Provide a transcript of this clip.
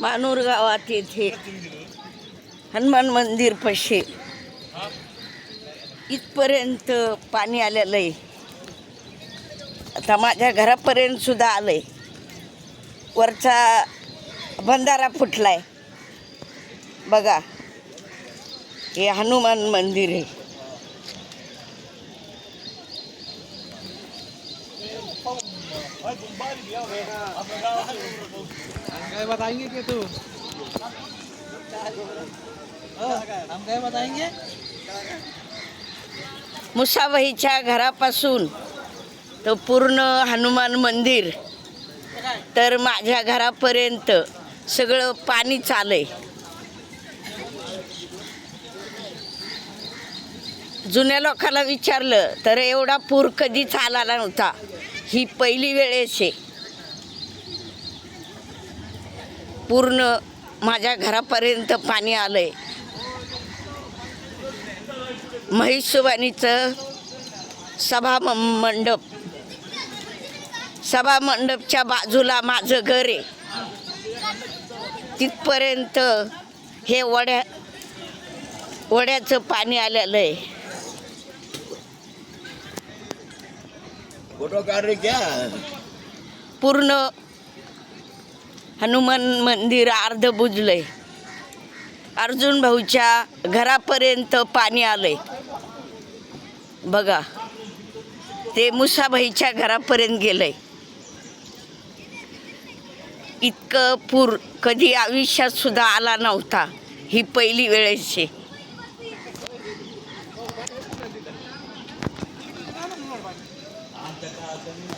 मानूर गावात येथे हनुमान मंदिर पशे. इथपर्यंत पाणी आलेलं आहे. आता माझ्या घरापर्यंत सुद्धा आहे वरचा बंधारा आहे बघा हे हनुमान मंदिर आहे. काय बताएंगे के तू हम काय बताएंगे मुसाबाईच्या घरापासून तर पूर्ण हनुमान मंदिर तर माझ्या घरापर्यंत सगळं पाणी चालय. जुन्या लोकांना विचारलं तर एवढा पूर कधीच आला नव्हता. ही पहिली वेळेस आहे पूर्ण माझ्या घरापर्यंत पाणी आलं आहे महिषवाणीचं सभा म- मंडप. सभा मंडपच्या बाजूला माझं घर आहे. तिथपर्यंत हे वड्या वड्याचं पाणी आलेलं आहे. फोटो काढ क्या? पूर्ण हनुमान मंदिर अर्ध बुजलंय. अर्जुन भाऊच्या घरापर्यंत पाणी आलंय. बघा ते मुसाबाईच्या घरापर्यंत गेलंय. इतकं पूर कधी आयुष्यात सुद्धा आला नव्हता ही पहिली वेळेस आहे Até me